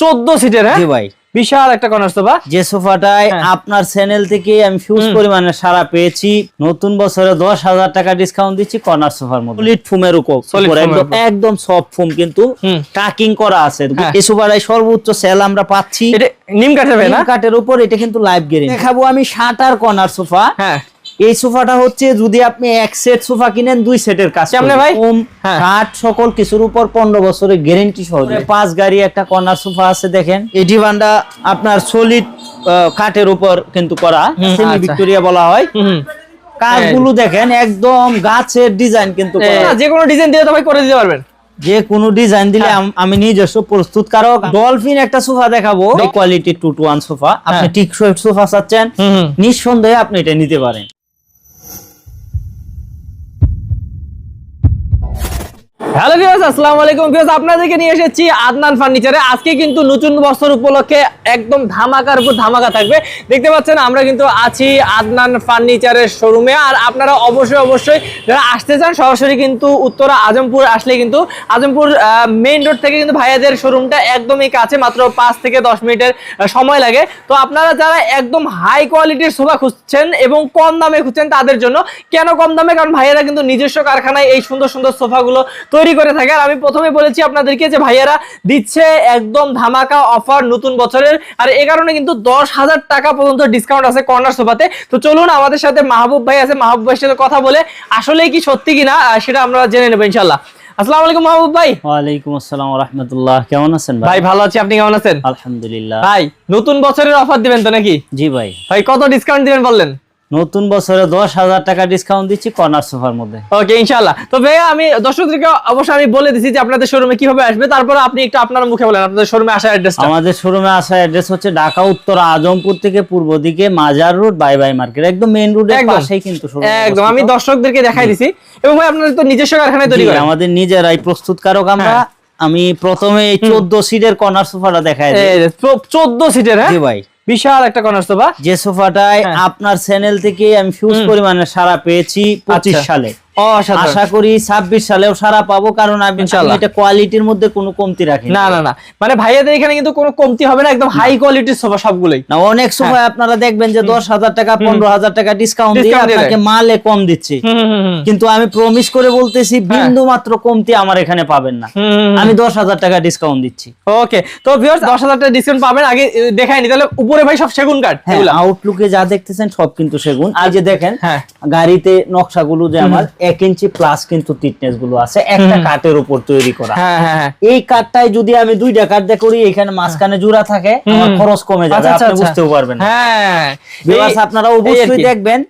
চোদ্দ সিটের হ্যাঁ? ভাই। বিশাল একটা কর্নার সোফা যে সোফাটায় হ্যাঁ। আপনার চ্যানেল থেকে আমি ফিউজ। পরিমাণে সারা পেয়েছি। নতুন বছরে দশ হাজার টাকা ডিসকাউন্ট দিচ্ছি কর্নার সোফার মধ্যে। সলিড ফুমের উপর একদম সফট ফুম কিন্তু। কাকিং করা আছে। হ্যাঁ। এই সোফাটায় সর্বোচ্চ সেল আমরা পাচ্ছি। এটা নিম কাঠের না? নিম কাঠের উপর এটা কিন্তু লাইভ গ্যারেন্টি দেখাবো আমি শাটার কর্নার সোফা। হ্যাঁ। এই সোফাটা হচ্ছে যদি আপনি এক সেট সোফা কিনেন দুই সেটের কাজ কেমনে ভাই? হ্যাঁ। কাঠ সকল কিছুর উপর পনেরো বছরের গ্যারেন্টি সহ পাঁচ গাড়ি একটা কর্নার সোফা আছে দেখেন এই ডিভানটা আপনার সলিড কাঠের উপর কিন্তু করা সেমি আচ্ছা। ভিক্টোরিয়া বলা হয়। কাজগুলো দেখেন একদম গাছের ডিজাইন কিন্তু। যে কোনো ডিজাইন দিয়ে তো ভাই করে দিতে পারবেন যে কোনো ডিজাইন দিলে হ্যাঁ। আম- নিজস্ব প্রস্তুত কারক ডলফিন একটা সোফা দেখাবো quality two two one sofa আপনি হ্যাঁ। টিকসই সোফা চাচ্ছেন। নিঃসন্দেহে আপনি এটা নিতে পারেন হ্যালো ভিউয়ার্স আসসালামু আলাইকুম। ভিউয়ার্স আপনাদেরকে নিয়ে এসেছি আদনান ফার্নিচারে। আজকে কিন্তু নতুন বছর উপলক্ষে একদম ধামাকার উপর ধামাকা থাকবে। দেখতে পাচ্ছেন, আমরা কিন্তু আছি আদনান ফার্নিচারের শোরুমে আর আপনারা অবশ্যই অবশ্যই যারা আসতে চান, সরাসরি কিন্তু উত্তরা আজমপুর আসলে কিন্তু আজমপুর মেইন রোড থেকে কিন্তু ভাইয়াদের শোরুমটা একদমই কাছে, মাত্র পাঁচ থেকে দশ মিনিটের সময় লাগে। তো আপনারা যারা একদম হাই কোয়ালিটির সোফা খুঁজছেন এবং কম দামে খুঁজছেন তাদের জন্য, কেন কম দামে? কারণ ভাইয়ারা কিন্তু নিজস্ব কারখানায় এই সুন্দর সুন্দর সোফাগুলো তৈরি করে থাকে। আর আমি প্রথমে বলেছি আপনাদেরকে যে ভাইয়ারা দিচ্ছে একদম ধামাকা অফার নতুন বছরের। আর এই কারণে কিন্তু দশ হাজার টাকা পর্যন্ত ডিসকাউন্ট আছে কর্নার সোফাতে তো চলুন আমাদের সাথে মাহবুব ভাই আছে। মাহবুব ভাইয়ের সাথে কথা বলে আসলে কি সত্যি কিনা সেটা আমরা জেনে নেব ইনশাল্লাহ আসসালামু আলাইকুম মাহবুব ভাই। ওয়ালাইকুম আসসালাম রহমতুল্লাহ। কেমন আছেন ভাই? ভাই ভালো আছি। আপনি কেমন আছেন? আলহামদুলিল্লাহ। ভাই নতুন বছরের অফার দিবেন তো নাকি? জি ভাই। ভাই কত ডিসকাউন্ট দিবেন বললেন? নতুন বছরে দশ হাজার টাকা ডিসকাউন্ট দিচ্ছি কর্নার সোফার মধ্যে। ওকে ইনশাল্লাহ তো ভাইয়া আমি দর্শকদেরকে অবশ্যই আমি বলে দিচ্ছি যে আপনাদের শোরুমে কীভাবে আসবে। তারপর আপনি একটু আপনার মুখে বলেন আপনাদের শোরুমে আসার অ্যাড্রেসটা আমাদের শোরুমে আসার অ্যাড্রেস হচ্ছে ঢাকা উত্তর আজমপুর থেকে পূর্ব দিকে Mazar road bye bye market একদম মেইন রোডের। পাশেই কিন্তু একদম আমি দর্শকদেরকে দেখাই দিছি। এবং ভাই আপনাদের তো নিজস্ব কারখানায় তৈরি করেন। আমাদের নিজেরাই প্রস্তুতকারক আমরা। হ্যাঁ। আমি প্রথমে এই চোদ্দ সিটের কর্নার সোফাটা দেখাই চোদ্দ সিটের হ্যাঁ? ভাই। বিশাল একটা কর্নার সোফা যে সোফাটায় হ্যাঁ। আপনার চ্যানেল থেকে আমি ফিউজ পরিমাণে সারা পেয়েছি পঁচিশ আচ্ছা। সালে আশা করি ছাব্বিশ সালেও সারা পাবো কারণ আমি এটা কোয়ালিটির মধ্যে কোনো কমতি রাখি না না না। মানে ভাইয়াদের এখানে কিন্তু কোনো কমতি হবে না একদম হাই কোয়ালিটির সোফা সবগুলোই। না অনেক সময় আপনারা দেখবেন যে দশ হাজার টাকা পনেরো হাজার টাকা ডিসকাউন্ট দিয়ে আপনাকে মালে কম দিচ্ছে। কিন্তু আমি প্রমিস করে বলতেছি বিন্দু মাত্র কমতি আমার এখানে পাবেন না। আমি দশ হাজার টাকা ডিসকাউন্ট দিচ্ছি। ওকে তো ভিউয়ার্স দশ হাজার টাকা ডিসকাউন্ট পাবেন আগে এ, দেখাই নি তাহলে উপরে ভাই সব সেগুন কাঠ হ্যাঁ আউটলুকে যা দেখতেছেন সব কিন্তু সেগুন। আর যে দেখেন হ্যাঁ। গাড়িতে নকশাগুলো যে আমার এক ইঞ্চি প্লাস কিন্তু টিটনেসগুলো আছে একটা কাঠের উপর তৈরি করা। হ্যাঁ হ্যাঁ হ্যাঁ। এই কাঠটাই যদি আমি দুইটা কাঠ দিয়ে করি এখানে মাঝখানে জোড়া থাকে আমার খরচ কমে যাবে আচ্ছা, আচ্ছা, আপনি আচ্ছা। বুঝতেও পারবেন হ্যাঁ। আপনারা অবশ্যই দেখবেন।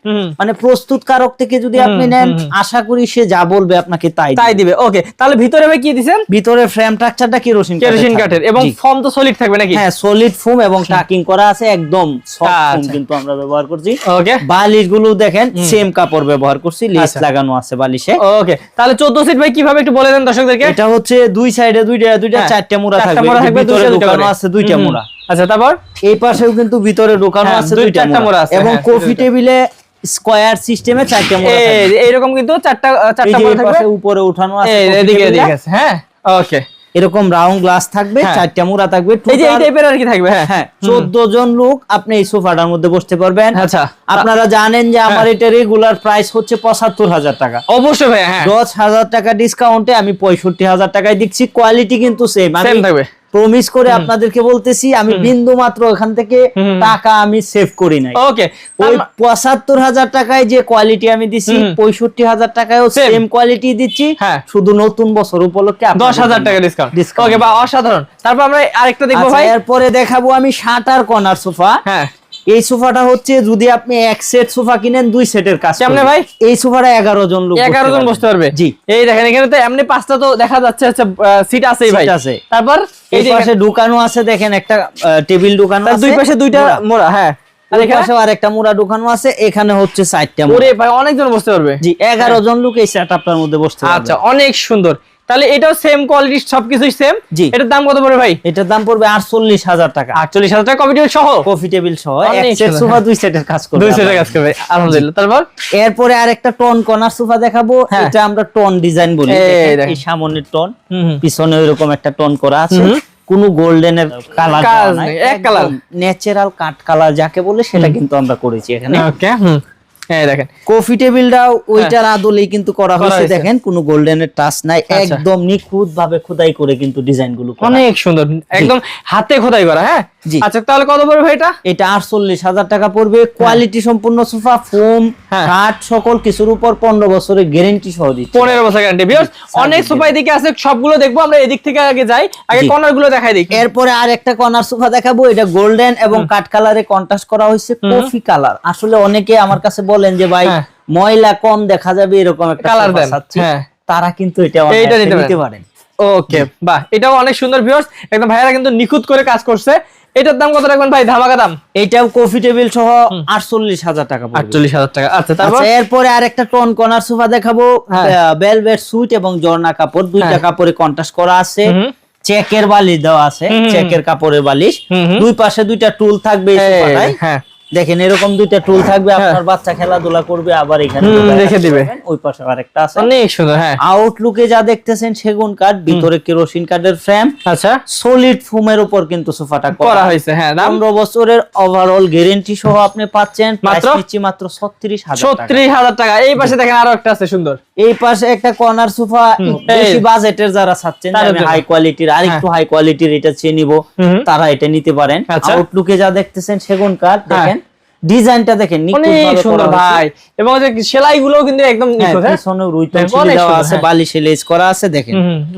মানে প্রস্তুতকারক থেকে যদি আপনি নেন। আশা করি সে যা বলবে আপনাকে তাই তাই দিবে। ওকে তাহলে ভিতরে ভাই কি দিছেন? ভিতরে ফ্রেম স্ট্রাকচারটা কেরোসিন কেরোসিন কাঠের এবং ফর্ম তো সলিড থাকবে নাকি? হ্যাঁ সলিড ফোম এবং টাকিং করা আছে একদম সফট ফোম। কিন্তু আমরা ব্যবহার করছি। ওকে বালিশগুলো দেখেন সেম কাপড় ব্যবহার করছি লেস। লাগানো আছে। বালিশে। ওকে তাহলে 14 সিট ভাই কীভাবে একটু বলে দেন দর্শকদেরকে? এটা হচ্ছে দুই সাইডে দুইটা দুইটা হ্যাঁ, চারটা মোড়া থাকবে। ভিতরে ঢোকানো আছে দুইটা। মোড়া। আচ্ছা তারপর? এই পাশেও কিন্তু ভিতরে ঢোকানো হ্যাঁ, আছে দুইটা চারটা মোড়া। আছে, এবং কফি টেবিলে স্কয়ার সিস্টেমে চারটা মোড়া এই থাকবে। এইরকম কিন্তু চারটা চারটা মোড়া এই থাকবে। পাশে উপরে উঠানো আছে এদিকে এদিকে আছে। হ্যাঁ ওকে। এরকম রাউন্ড গ্লাস থাকবে হ্যাঁ। চারটা মোড়া থাকবে এই যে এই টাইপের আর কি থাকবে হ্যাঁ। হ্যাঁ চোদ্দ জন লোক আপনি এই সোফাটার মধ্যে বসতে পারবেন। আচ্ছা। আপনারা জানেন যে আমার হ্যাঁ। এটা রেগুলার প্রাইস হচ্ছে পঁচাত্তর হাজার টাকা। অবশ্যই ভাই হ্যাঁ। দশ হাজার টাকা ডিসকাউন্টে আমি পঁয়ষট্টি হাজার টাকায় দিচ্ছি কোয়ালিটি কিন্তু সেম সেম থাকবে। প্রমিস করে আপনাদেরকে বলতেছি আমি বিন্দু মাত্র ওখান থেকে টাকা আমি সেভ করি নাই। ওকে ওই পঁচাত্তর হাজার টাকায় যে কোয়ালিটি আমি দিছি। পঁয়ষট্টি হাজার টাকায়. সেম কোয়ালিটি দিচ্ছি হ্যাঁ। শুধু নতুন বছর উপলক্ষে দশ হাজার টাকা ডিসকাউন্ট। ওকে বা অসাধারণ। তারপর আমরা আরেকটা দেখব আচ্ছা, ভাই। এরপরে দেখাবো আমি শাটার কর্নার সোফা। হ্যাঁ। এই সোফাটা হচ্ছে যদি আপনি এক সেট সোফা কিনেন দুই সেটের কাজ করবে। ভাই? এই সোফাটা এগারো জন লোক এগারো জন বসতে পারবে? জি। এই দেখেন এখানে তো এমনি পাঁচটা তো দেখা যাচ্ছে সিট আছেই ভাই। আছে। তারপর এই পাশে ঢুকানো আছে দেখেন একটা টেবিল দোকান আছে দুই পাশে দুইটা মোড়া। হ্যাঁ। আর এখানে পাশে আর একটা মোড়া ঢুকানো আছে এখানে হচ্ছে চারটা মোড়া। ওরে ভাই অনেকজন বসতে পারবে। জি এগারো জন লোক এই সেটআপটার মধ্যে বসতে পারবে। আচ্ছা অনেক সুন্দর। তাহলে এটাও সেম কোয়ালিটি সবকিছুই সেম জি। এটার দাম কত পড়বে ভাই? এটার দাম পড়বে আটচল্লিশ হাজার টাকা। আটচল্লিশ হাজার টাকা কমিটি সহ? কফি টেবিল সহ এক সেট সোফা। দুই সেটের কাজ করবে দুই সেটের কাজ করবে আলহামদুলিল্লাহ। তারপর? এরপরে আরেকটা টন কর্নার সোফা দেখাবো। হ্যাঁ। এটা আমরা টন ডিজাইন বলি। এই সামনের টন। পিছনে এরকম একটা টন করা আছে। কোনো গোল্ডেনের কালার কাজ নেই, এক colour। ন্যাচারাল কাট কালার যাকে বলে সেটা কিন্তু আমরা করেছি এখানে। ওকে এই দেখেন। কফি টেবিলটাও ওইটার আদলেই কিন্তু করা হ্যাঁ। হয়েছে হয়েছে। দেখেন কোনো গোল্ডেনের টাচ নাই আচ্ছা। একদম নিখুঁত ভাবে খোদাই করে কিন্তু ডিজাইনগুলো অনেক সুন্দর একদম হাতে খোদাই করা হ্যাঁ? আচ্ছা তাহলে কত পড়বে এটা? এটা আটচল্লিশ হাজার টাকা পড়বে কোয়ালিটি সম্পূর্ণ সোফা ফোম হ্যাঁ। কাঠ সকল কিছুর উপর পনেরো বছরের গ্যারেন্টি সহ দিচ্ছে। পনেরো বছর গ্যারান্টি অনেক সোফা এদিকে আছে সবগুলো দেখব আমরা এদিক থেকে আগে যাই আগে। কর্নারগুলো দেখাই দিই এরপরে আর একটা কর্নার সোফা দেখাবো এটা গোল্ডেন এবং কাঠ কালারে কন্ট্রাস্ট করা হয়েছে কফি কালার আসলে অনেকে আমার কাছে বলেন যে ভাই হ্যাঁ। ময়লা কম দেখা যাবে এরকম একটা সোফা দেন, হ্যাঁ। তারা কিন্তু এটা নিতে পারেন। ওকে বাহ এটাও অনেক সুন্দর ভিউয়ার্স একদম ভাইয়ারা কিন্তু নিখুঁত করে কাজ করছে। এটার দাম কত রাখবেন ভাই? ধামাকা দাম? এইটাও কফি টেবিল সহ আটচল্লিশ হাজার টাকা পড়বে। আটচল্লিশ হাজার টাকা। আচ্ছা তারপর? আচ্ছা এরপরে আর একটা টন কর্নার সোফা দেখাবো। হ্যাঁ। বেলভেট সুইট এবং জর্না কাপড়। দুইটা হ্যাঁ। কাপড়ে কন্ট্রাস্ট করা আছে। চেকের বালিশ দেওয়া আছে। চেকের কাপড়ের বালিশ। দুই পাশে দুইটা টুল থাকবে এই, সোফাটায়। হ্যাঁ দেখেন এরকম দুইটা টুল থাকবে আপনার বাচ্চা খেলাধুলা করবে আবার এখানে রেখে দিবে। ওই পাশে আরেকটা আছে। অনেক সুন্দর হ্যাঁ। আউটলুকে যা দেখতেছেন সেগুন কাঠ ভিতরে কেরোসিন কাঠের ফ্রেম আচ্ছা। সলিড ফোমের উপর কিন্তু সোফাটা করা। হয়েছে হ্যাঁ দাম? পনেরো বছরের ওভারঅল গ্যারেন্টি সহ আপনি পাচ্ছেন মাত্র? মাত্র ছত্রিশ হাজার টাকা। ছত্রিশ হাজার টাকা। এই পাশে দেখেন আরও একটা আছে সুন্দর। এই পাশে একটা কর্নার সোফা বেশি বাজেটের যারা চাচ্ছেন আমি হাই কোয়ালিটির আর একটু হাই কোয়ালিটির এটা চেয়ে নিব। তারা এটা নিতে পারেন। আচ্ছা। আউটলুকে যা দেখতেছেন সেগুন কাঠ হ্যাঁ। দেখেন। ডিজাইনটা দেখেন অনেক সুন্দর ভাই। এবং যে সেলাই গুলো কিন্তু একদম হ্যাঁ, নিখুঁত হ্যাঁ? পিছনে রুইতন হ্যাঁ, সিলি দেওয়া আছে হ্যাঁ। বালিশে লেজ করা আছে দেখেন।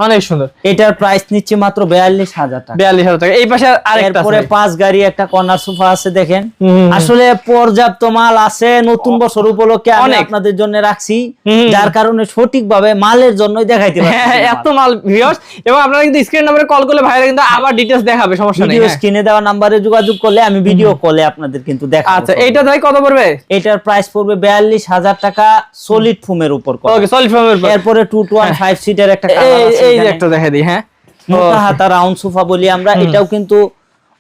অনেক সুন্দর। এটার প্রাইস নিচ্ছে মাত্র বিয়াল্লিশ হাজার টাকা। বিয়াল্লিশ হাজার টাকা। এই পাশে আরেকটা এরপরে আছে পাঁচ গাড়ি একটা কর্নার সোফা আছে দেখেন। আসলে পর্যাপ্ত মাল আছে নতুন বছর উপলক্ষে আমি আপনাদের জন্য রাখছি যার কারণে সঠিকভাবে মালের জন্যই দেখাইতে পারছি। এত মাল ভিউয়ার্স এবং আপনারা কিন্তু স্ক্রিন নাম্বারে কল করলে ভাইরা কিন্তু আবার ডিটেইলস দেখাবে সমস্যা নেই ভিডিও। স্ক্রিনে দেওয়া নাম্বারে যোগাযোগ করলে আমি ভিডিও কলে আপনাদের কিন্তু দেখাবো। আচ্ছা এইটা ভাই কত পড়বে? এটার প্রাইস পড়বে বিয়াল্লিশ হাজার টাকা সলিড ফোমের উপর। ওকে সলিড এরপরে টু সিটের একটা দেখা এই এই একটা দেখাই দিই হ্যাঁ। মোটা হাতা রাউন্ড সোফা বলি আমরা এটাও কিন্তু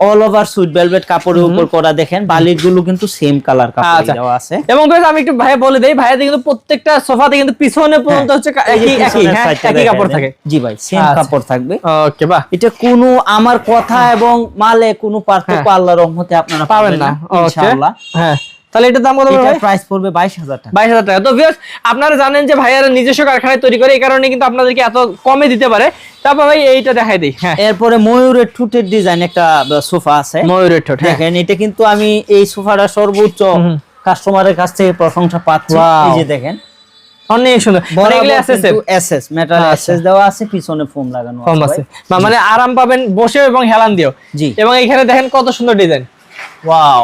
অল ওভার সুইট ভেলভেট কাপড়ের উপর করা দেখেন বালিশগুলো কিন্তু সেম কালার কাপড়। দেওয়া আছে। এবং गाइस আমি একটু ভাই বলে দেই ভাইয়া কিন্তু প্রত্যেকটা সোফাতে কিন্তু পিছনে পর্যন্ত হচ্ছে কা- এই যে একই একই হ্যাঁ একই কাপড় থাকে। জি ভাই সেম আচ্ছা। কাপড় থাকবে। ওকে বাহ। এটা কোনো আমার কথা এবং মালে কোনো পার্থক্য আল্লাহর রহমতে আপনারা হ্যাঁ। পাবেন না। ইনশাআল্লাহ। হ্যাঁ। তাহলে এটার দাম কত ভাই? প্রাইস পড়বে বাইশ হাজার টাকা। বাইশ হাজার টাকা। তো ভিউয়ার্স আপনারা জানেন যে ভাইয়ারা নিজস্ব কারখানায় তৈরি করে এই কারণে কিন্তু আপনাদেরকে এত কমে দিতে পারে। তারপর ভাই এইটা দেখাই দিই। হ্যাঁ। এরপরে ময়ূরের ঠুটের ডিজাইন একটা সোফা আছে। ময়ূরের ঠোঁট হ্যাঁ। দেখেন এটা কিন্তু আমি এই সোফাটা সর্বোচ্চ কাস্টমারের কাছ থেকে প্রশংসা পাচ্ছি। এই যে দেখেন। অনেক সুন্দর। মানে এগুলো SSF এসএস মেটাল। এসএস দেওয়া আছে পিছনে ফোম লাগানো কম আছে আছে। আরাম পাবেন বসে এবং হেলান দিও জি। এবং এখানে দেখেন কত সুন্দর ডিজাইন ওয়াও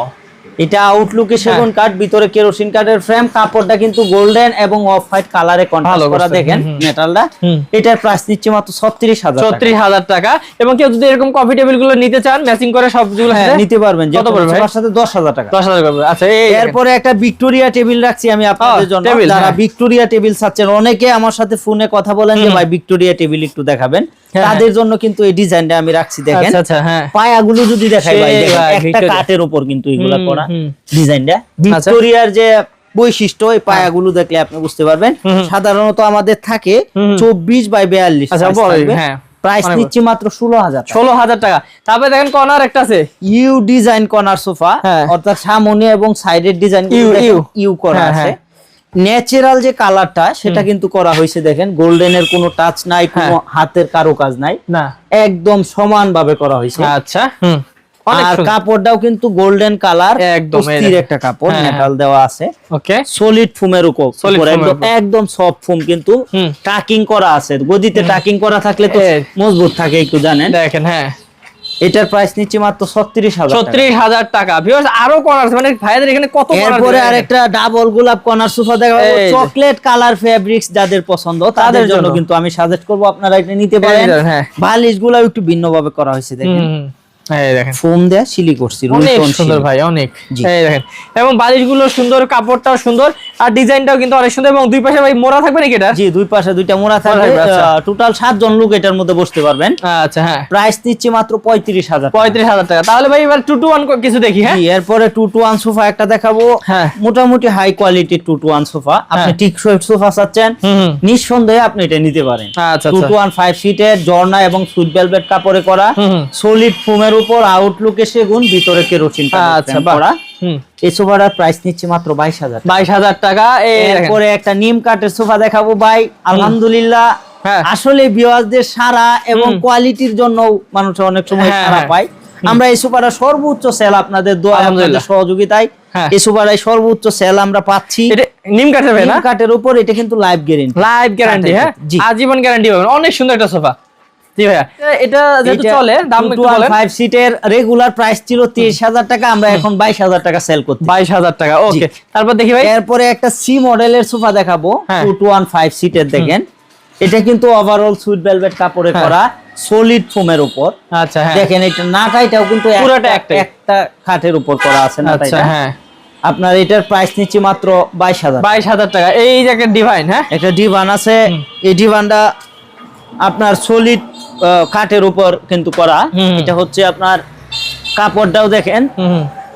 এটা আউটলুকে হ্যাঁ। সেগুন কাঠ ভিতরে কেরোসিন কাঠের ফ্রেম কাপড়টা কিন্তু গোল্ডেন এবং অফ হোয়াইট কালারে কন্ট্রাস্ট করা দেখেন। মেটালটা এটার প্রাইস নিচ্ছে মাত্র 36000 টাকা। ছত্রিশ হাজার টাকা। এবং কেউ যদি এরকম কফি টেবিলগুলো নিতে চান ম্যাচিং করে সবগুলো হ্যাঁ নিতে পারবেন কত পড়বে ভাই? সাথে 10000 টাকা। দশ হাজার করবে। আচ্ছা এই এরপরে একটা ভিক্টোরিয়া টেবিল রাখছি আমি আপনাদের জন্য। যারা হ্যাঁ। ভিক্টোরিয়া টেবিল চাচ্ছেন অনেকে আমার সাথে ফোনে কথা বলেন যে ভাই ভিক্টোরিয়া টেবিল একটু দেখাবেন। হ্যাঁ, তাদের জন্য কিন্তু এই ডিজাইনটা আমি রাখছি দেখেন। আচ্ছা আচ্ছা হ্যাঁ। পায়াগুলো যদি দেখাই ভাই একটা। কাঠের উপর কিন্তু এগুলা করা। ডিজাইনটা। ভিক্টোরিয়ার যে বৈশিষ্ট্য এই পায়াগুলো দেখলে আপনি বুঝতে পারবেন। সাধারণত আমাদের থাকে চব্বিশ বাই বিয়াল্লিশ আচ্ছা, হ্যাঁ। প্রাইস নিচ্ছি মাত্র ষোলো হাজার ষোলো হাজার টাকা। তারপরে দেখেন কর্নার একটা আছে। U design corner sofa. হ্যাঁ। অর্থাৎ সামনে এবং সাইডের ডিজাইন ইউ, ইউ। করা হ্যাঁ, আছে। হ্যাঁ। ন্যাচারাল যে কালারটা সেটা কিন্তু করা হয়েছে দেখেন। গোল্ডেনের কোনো টাচ নাই কোনো হ্যাঁ। হাতের কারুকাজ নাই। না। একদম সমান ভাবে করা হয়েছে। আচ্ছা আর। কাপড়টাও কিন্তু গোল্ডেন কালার একদম। একটা কাপড় হ্যাঁ, মেটাল দেওয়া আছে। ওকে সলিড ফোমের উপর একদম সফট ফোম কিন্তু টাকিং করা আছে। গদিতে টাকিং করা থাকলে তো মজবুত থাকে একটু জানেন? দেখেন হ্যাঁ। এটার প্রাইস নিচ্ছে মাত্র ছত্রিশ হাজার ছত্রিশ হাজার টাকা। ভিউয়ার্স আরও কর্নার মানে ভাইদের এখানে কত এরপরে আরেকটা ডাবল গোলাপ কর্নার সোফা দেখা চকলেট কালার ফেব্রিক্স যাদের পছন্দ তাদের জন্য। কিন্তু আমি সাজেস্ট করব আপনারা এটা নিতে পারেন। হ্যাঁ। বালিশগুলো একটু ভিন্ন ভাবে করা হয়েছে দেখেন। হুম, হুম। দেখেন ফোম দেয়া সিলি করছি অনেক সুন্দর ভাই অনেক জি। এই দেখেন এবং বালিশগুলো সুন্দর কাপড়টাও সুন্দর আর ডিজাইনটাও কিন্তু অনেক সুন্দর এবং দুই পাশে ভাই মোড়া থাকবে নাকি এটা জি দুই পাশে দুইটা মোড়া থাকবে থাকবে। টোটাল সাতজন লোক এটার মধ্যে বসতে পারবেন আচ্ছা হ্যাঁ প্রাইস নিচ্ছে মাত্র পঁয়ত্রিশ হাজার পঁয়ত্রিশ হাজার টাকা তাহলে ভাই এবার টু টু ওয়ান কিছু দেখি হ্যাঁ এরপরে টু টু ওয়ান সোফা একটা দেখাবো হ্যাঁ। মোটামুটি হাই কোয়ালিটির টু টু ওয়ান সোফা আপনি হ্যাঁ। টিকসই সোফা চাচ্ছেন। নিঃসন্দেহে আপনি এটা নিতে পারেন আচ্ছা টু টু ওয়ান ফাইভ সিটের জর্না এবং সুইট ভেলভেট কাপড়ে করা। সলিড ফোমের উপর আউটলুকে সেগুন ভিতরে কেরোসিন আচ্ছা করা এই সোফাটার প্রাইস নিচ্ছে মাত্র বাইশ হাজার বাইশ হাজার টাকা এরপরে একটা নিম কাঠের সোফা দেখাবো ভাই। আলহামদুলিল্লাহ হ্যাঁ। আসলে বিওয়াজদের সারা এবং কোয়ালিটির জন্য মানুষ অনেক সময় হ্যাঁ, সারা হ্যাঁ। পায়। আমরা এই সোফাটা সর্বোচ্চ সেল আপনাদের দোয়া আপনাদের সহযোগিতায়। হ্যাঁ। এই সোফাটায় সর্বোচ্চ সেল আমরা পাচ্ছি। নিম কাঠের নিম কাঠের উপর এটা কিন্তু লাইভ গ্যারেন্টি লাইভ গ্যারান্টি হ্যাঁ? আজীবন গ্যারান্টি পাবেন। অনেক সুন্দর একটা সোফা। জি ভাইয়া। এটা যেহেতু চলে দাম একটু বলেন। ফাইভ সিটের রেগুলার প্রাইস ছিল তিরিশ হাজার টাকা আমরা এখন বাইশ হাজার টাকা সেল করছি। বাইশ হাজার টাকা ওকে তারপর দেখি ভাই। এরপরে একটা সি মডেলের সোফা দেখাবো হ্যাঁ। সিটের দেখেন। এটা কিন্তু ওভারঅল সুইট ভেলভেট কাপড়ে হ্যাঁ। করা সলিড ফোমের উপর। আচ্ছা হ্যাঁ। দেখেন এটা নাটাইটাও কিন্তু একটা- পুরোটা। একটা খাটের উপর করা আছে আচ্ছা হ্যাঁ। আপনার এটার প্রাইস নিচ্ছে মাত্র বাইশ হাজার বাইশ হাজার টাকা। এই যে একটা ডিভাইন হ্যাঁ? একটা ডিভান আছে। এই ডিভানটা আপনার সলিড কাঠের উপর কিন্তু করা। এটা হচ্ছে আপনার কাপড়টাও দেখেন।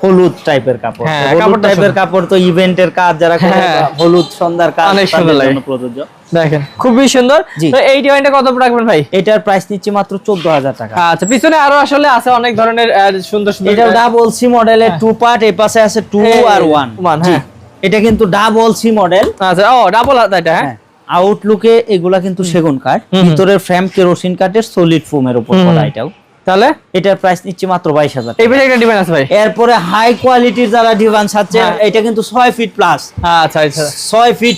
হলুদ টাইপের কাপড়। হ্যাঁ, হলুদ টাইপের কাপড় তো ইভেন্টের কাজ যারা করে হ্যাঁ। হলুদ সন্ধ্যার কাজ অনেক সুন্দর লাগে। প্রযোজ্য। দেখেন খুবই সুন্দর। তো এই ডিভাইনটা কত রাখবেন ভাই? এটার প্রাইস নিচ্ছে মাত্র চোদ্দ হাজার টাকা। আচ্ছা পিছনে আরও আসলে আছে অনেক ধরনের সুন্দর সুন্দর এটা ডাবল সি মডেলের টু পার্ট এই পাশে আছে টু আর ওয়ান হ্যাঁ। এটা কিন্তু ডাবল সি মডেল আচ্ছা ও ডাবল এটা হ্যাঁ। আউটলুকে এগুলা কিন্তু সেগুন কাঠ। ভিতরের ফ্রেম কেরোসিন কাঠের সলিড ফোমের উপর। করা এটাও। তাহলে? এটার প্রাইস নিচ্ছে মাত্র বাইশ হাজার এই একটা ডিভাইন আছে ভাই। এরপরে হাই কোয়ালিটির যারা ডিভান আছে হ্যাঁ। এটা কিন্তু ছয় ফিট প্লাস আচ্ছা আচ্ছা। ছয় ফিট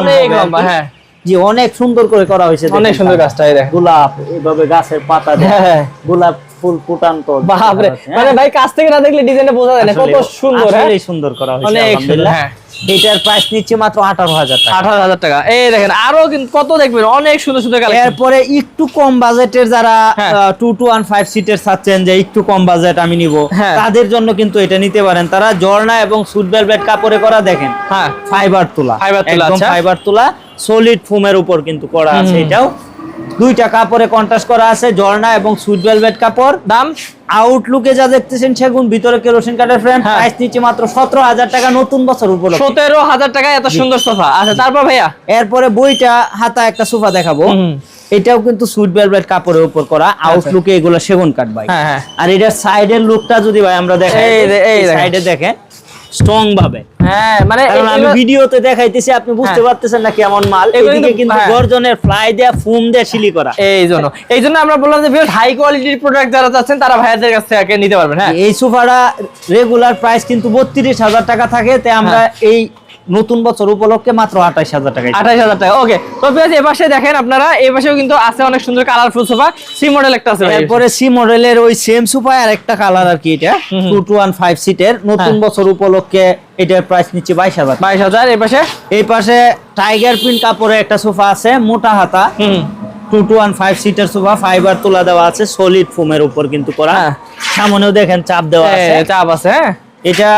অনেক লম্বা হ্যাঁ। জি অনেক সুন্দর করে করা হয়েছে অনেক সুন্দর। কাজটা গোলাপ এভাবে গাছের পাতা হ্যাঁ। গোলাপ ফুল ফুটান্ত বাপরে। মানে ভাই কাছ থেকে না দেখলে ডিজাইনটা বোঝা যায় না কত সুন্দর হ্যাঁ। সুন্দর করা হয়েছে অনেক সুন্দর, হ্যাঁ। এটার প্রাইস নিচ্ছে মাত্র আঠারো হাজার টাকা আঠারো হাজার টাকা এই দেখেন আরও কত দেখবেন অনেক সুন্দর সুন্দর এরপরে একটু কম বাজেটের যারা। টু টু ওয়ান ফাইভ সিটের চাচ্ছেন যে একটু কম বাজেট আমি নিব হ্যাঁ। তাদের জন্য কিন্তু এটা নিতে পারেন তারা জর্না এবং সুট ভেলভেট কাপড়ে করা দেখেন হ্যাঁ ফাইবার তোলা Fiber তোলা। ফাইবার তোলা সলিড ফোমের উপর কিন্তু করা আছে। এটাও দুইটা কাপড়ে কন্ট্রাস্ট করা আছে জর্না এবং সুট ভেলভেট কাপড়। দাম? আউটলুকে যা দেখতেছেন সেগুন ভিতরে কেরোসিন কাঠের ফ্রেম। প্রাইস নিচ্ছে মাত্র সতেরো হাজার টাকা নতুন বছর উপলক্ষে। সতেরো হাজার টাকা এত সুন্দর সোফা আচ্ছা তারপর ভাইয়া? এরপরে বইটা হাতা একটা সোফা দেখাবো। এটাও কিন্তু সুইট ভেলভেট কাপড়ের উপর করা। আউটলুকে এগুলো সেগুন কাঠ ভাই। হ্যাঁ হ্যাঁ। আর এটার সাইডের লুকটা যদি ভাই আমরা এই দেখেন। সাইডে দেখেন। স্ট্রং ভাবে হ্যাঁ মানে কারণ আমি ভিডিওতে দেখাইতেছি আপনি বুঝতে হ্যাঁ। পারতেছেন না কেমন মাল এদিকে কিন্তু- হ্যাঁ। গর্জনের ফ্লাই দেয়া ফুম দেয়া শিলি করা এই জন্য এই জন্য আমরা বললাম যে হাই কোয়ালিটির প্রোডাক্ট যারা চাচ্ছেন তারা ভাইয়াদের কাছ থেকে নিতে পারবেন হ্যাঁ এই সোফাটা রেগুলার প্রাইস কিন্তু বত্রিশ হাজার টাকা থাকে তাই আমরা হ্যাঁ। এই নতুন বছর উপলক্ষে মাত্র আঠাইশ হাজার টাকা। আঠাশ হাজার টাকা ওকে তো পেঁয়াজ এ পাশে দেখেন আপনারা এই পাশেও কিন্তু আছে অনেক সুন্দর কালারফুল সোফা সি মডেল একটা আছে। এরপরে সি মডেলের ওই সেম সোফা আর একটা কালার আর কি এটা। টু টু ওয়ান ফাইভ সিটের নতুন হ্যাঁ। বছর উপলক্ষে এটার প্রাইস নিচ্ছে বাইশ হাজার বাইশ হাজার এই পাশে? এই পাশে টাইগার প্রিন্ট কাপড়ে একটা সোফা আছে মোটা হাতা। টু টু ওয়ান ফাইভ সিটের সোফা ফাইবার তোলা দেওয়া আছে সলিড ফোমের উপর কিন্তু করা। হ্যাঁ। সামনেও দেখেন চাপ দেওয়া আছে। চাপ আছে হ্যাঁ। এটা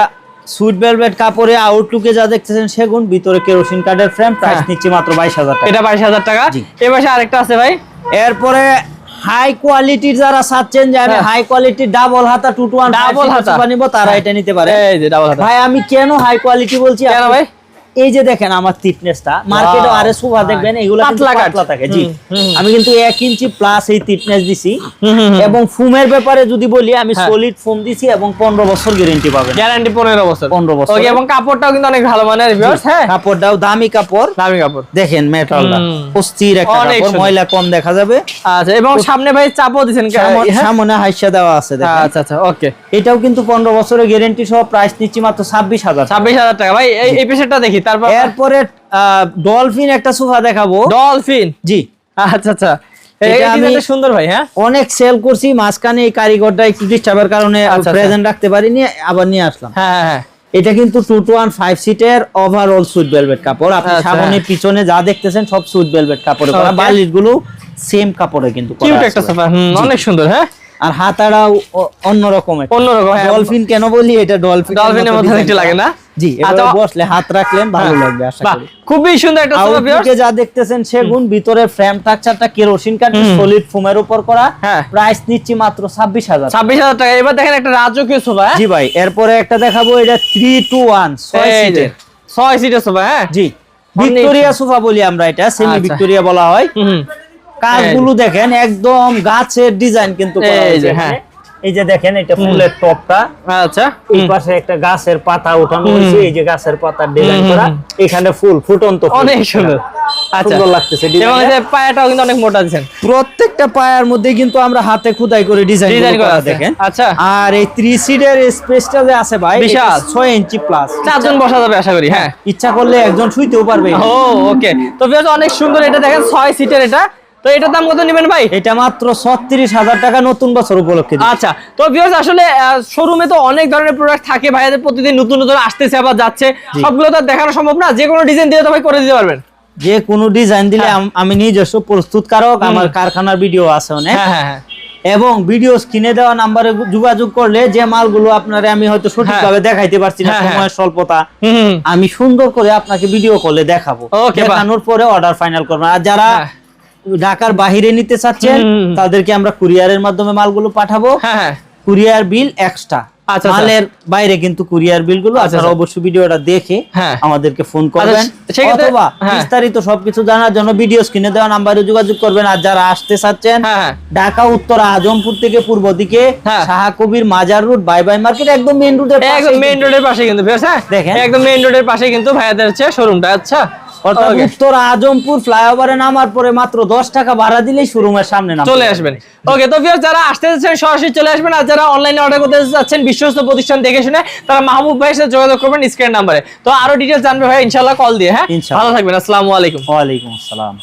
সুইট ভেলভেট কাপড়ে আউটলুকে যা দেখতেছেন সেগুন ভিতরে কেরোসিন কার্ডের ফ্রেম প্রাইস হ্যাঁ। নিচ্ছে মাত্র বাইশ হাজার টাকা এটা বাইশ হাজার টাকা এ পাশে আরেকটা আছে ভাই এরপরে হাই কোয়ালিটির যারা চাচ্ছেন যে আমি হ্যাঁ। হাই কোয়ালিটির ডাবল হাতা টু টু ডাবল হাতা। নিব তারা এটা নিতে পারে ডাবল হাতা ভাই আমি কেন হাই কোয়ালিটি বলছি কেন ভাই? এই যে দেখেন আমার থিকনেসটা মার্কেটে. আরে সোফা দেখবেন এগুলো পাতলা পাতলা থাকে জি। আমি কিন্তু এক ইঞ্চি প্লাস এই থিকনেস দিছি। এবং ফুমের ব্যাপারে যদি বলি আমি হ্যাঁ। সলিড ফোম দিছি এবং পনেরো বছর গ্যারেন্টি পাবেন। গ্যারান্টি পনেরো বছর। 15 বছর। ওকে এবং কাপড়টাও কিন্তু অনেক ভালো মানের viewers, হ্যাঁ। কাপড়টাও দামি কাপড়। দামি কাপড়। দেখেন মেটালটা। অস্থির একটা কাপড় ময়লা কম দেখা যাবে। আচ্ছা এবং সামনে ভাই চাপও সামনে- হ্যাঁ? সামনে হাইসা দেওয়া আছে দেখেন। আচ্ছা আচ্ছা ওকে এটাও কিন্তু পনেরো বছরের গ্যারান্টি সহ প্রাইস নিচ্ছি মাত্র ছাব্বিশ হাজার ছাব্বিশ হাজার টাকা। ভাই এই এই পেশাটা দেখি তারপর এরপরে ডলফিন একটা সোফা দেখাবো। ডলফিন? জি। আচ্ছা আচ্ছা। সুন্দর ভাই হ্যাঁ? অনেক সেল করছি মাঝখানে এই কারিগরটা একটু ডিস্টার্বের কারণে আচ্ছা, আচ্ছা। প্রেজেন্ট রাখতে পারিনি আবার নিয়ে আসলাম। হ্যাঁ হ্যাঁ হ্যাঁ। এটা কিন্তু টু টু ওয়ান ফাইভ সিটের ওভারঅল সুইট ভেলভেট কাপড়। আপনি আচ্ছা, সামনে। পিছনে যা দেখতেছেন সব সুইট ভেলভেট কাপড়ে করা। বালিশগুলো সেম কাপড়ে কিন্তু কিউট একটা সোফা। অনেক সুন্দর হ্যাঁ? আর অ- অন্যরকম অন্যরকম, হ্যাঁ। ডলফিন কেন বলি? এটা ডলফিন ডলফিনের মতো একটু লাগে না? জি আচ্ছা, এভাবে বসলে হাত রাখলেন ভালো লাগবে আশা করি। খুবই সুন্দর একটা সোফা ভিউয়ার্স যা দেখতেছেন সেগুন ভিতরে ফ্রেম স্ট্রাকচারটা কেরোসিন কাঠের সলিড ফোমের উপর করা। হ্যাঁ। প্রাইস নিচ্ছি মাত্র ছাব্বিশ হাজার ছাব্বিশ হাজার টাকা। এবার দেখেন একটা রাজকীয় সোফা হ্যাঁ? জি ভাই এরপরে একটা দেখাবো এটা থ্রি টু ওয়ান ছয় এই যে, সিটের ছয় সিটের সোফা হ্যাঁ? জি ভিক্টোরিয়া সোফা বলি আমরা এটা সেমি আচ্ছা। ভিক্টোরিয়া বলা হয়। কাজগুলো দেখেন একদম গাছের ডিজাইন কিন্তু এই যে, হ্যাঁ। এই যে দেখেন এটা ফুলের টপটা। আচ্ছা। এই পাশে একটা গাছের পাতা উঠানো হয়েছে এই যে গাছের পাতার ডিজাইন করা। এখানে ফুল ফুটন্ত। অনেক সুন্দর। আচ্ছা। সুন্দর লাগতেছে এবং ডিজাইনটা। এই যে পায়াটাও কিন্তু অনেক মোটা দিচ্ছেন প্রত্যেকটা পায়ার মধ্যে কিন্তু আমরা হাতে খুদাই করে ডিজাইন ডিজাইন করা করা দেখেন। আচ্ছা। আর এই থ্রি সিটের স্পেসটা যে আছে ভাই বিশাল। ছয় ইঞ্চি প্লাস চারজন বসা যাবে আশা করি হ্যাঁ। ইচ্ছা করলে একজন শুইতেও পারবে। ও ওকে। তো অনেক সুন্দর এটা দেখেন ছয় সিটের এটা। তো এটার দাম কত নেবেন ভাই? এটা মাত্র ছত্রিশ হাজার টাকা নতুন বছর উপলক্ষে আচ্ছা তো ভিউয়ার্স আসলে শোরুমে তো অনেক ধরনের প্রোডাক্ট থাকে ভাইয়াদের প্রতিদিন নতুন নতুন আসতেছে আবার যাচ্ছে। সবগুলো তো দেখানো সম্ভব না যে কোনো ডিজাইন দিয়ে তো ভাই করে দিতে পারবেন। যে কোনো ডিজাইন দিলে হ্যাঁ। আম- নিজস্ব প্রস্তুতকারক আমার কারখানার ভিডিও আছে অনেক। হ্যাঁ হ্যাঁ এবং ভিডিও স্ক্রিনে দেওয়া নাম্বারে যোগাযোগ করলে যে মালগুলো আপনারে আমি হয়তো সঠিকভাবে দেখাইতে পারছি না। সময়ের স্বল্পতা। আমি সুন্দর করে আপনাকে ভিডিও কলে দেখাবো। দেখানোর পরে অর্ডার ফাইনাল করব আর যারা। ঢাকার বাহিরে নিতে চাচ্ছেন তাদেরকে আমরা কুরিয়ারের মাধ্যমে মালগুলো পাঠাবো হ্যাঁ হ্যাঁ কুরিয়ার বিল এক্সট্রা আচ্ছা। মালের বাইরে কিন্তু কুরিয়ার বিলগুলো আচ্ছা, আপনারা আচ্ছা। অবশ্যই ভিডিওটা দেখে হ্যাঁ। আমাদেরকে ফোন করবেন আচ্ছা, অথবা। বিস্তারিত সবকিছু জানার জন্য ভিডিও স্ক্রিনে দেওয়া নাম্বারে যোগাযোগ করবেন আর যারা আসতে চাচ্ছেন। ঢাকা উত্তর আজমপুর থেকে পূর্ব দিকে। Saha Kabir Mazar road bye bye market একদম মেইন রোডের একদম মেইন রোডের পাশে কিন্তু দেখেন। একদম মেইন রোডের পাশে কিন্তু ভাইয়াদের হচ্ছে শোরুমটা আচ্ছা অর্থাৎ উত্তর আজমপুর ফ্লাইওভারে নামার পরে মাত্র দশ টাকা ভাড়া দিলেই শোরুমের সামনে নাম চলে আসবেন। ওকে তো যারা আসতে যাচ্ছেন সরাসরি চলে আসবেন আর যারা অনলাইনে অর্ডার করতে যাচ্ছেন বিশ্বস্ত প্রতিষ্ঠান দেখে শুনে তারা মাহবুব ভাইয়ের সাথে যোগাযোগ করবেন স্ক্রিন নাম্বারে তো আরও ডিটেইলস জানবে ভাই ইনশাআল্লাহ কল দিয়ে হ্যাঁ। ভালো থাকবেন আসসালামু আলাইকুম। ওয়ালাইকুম আসসালাম।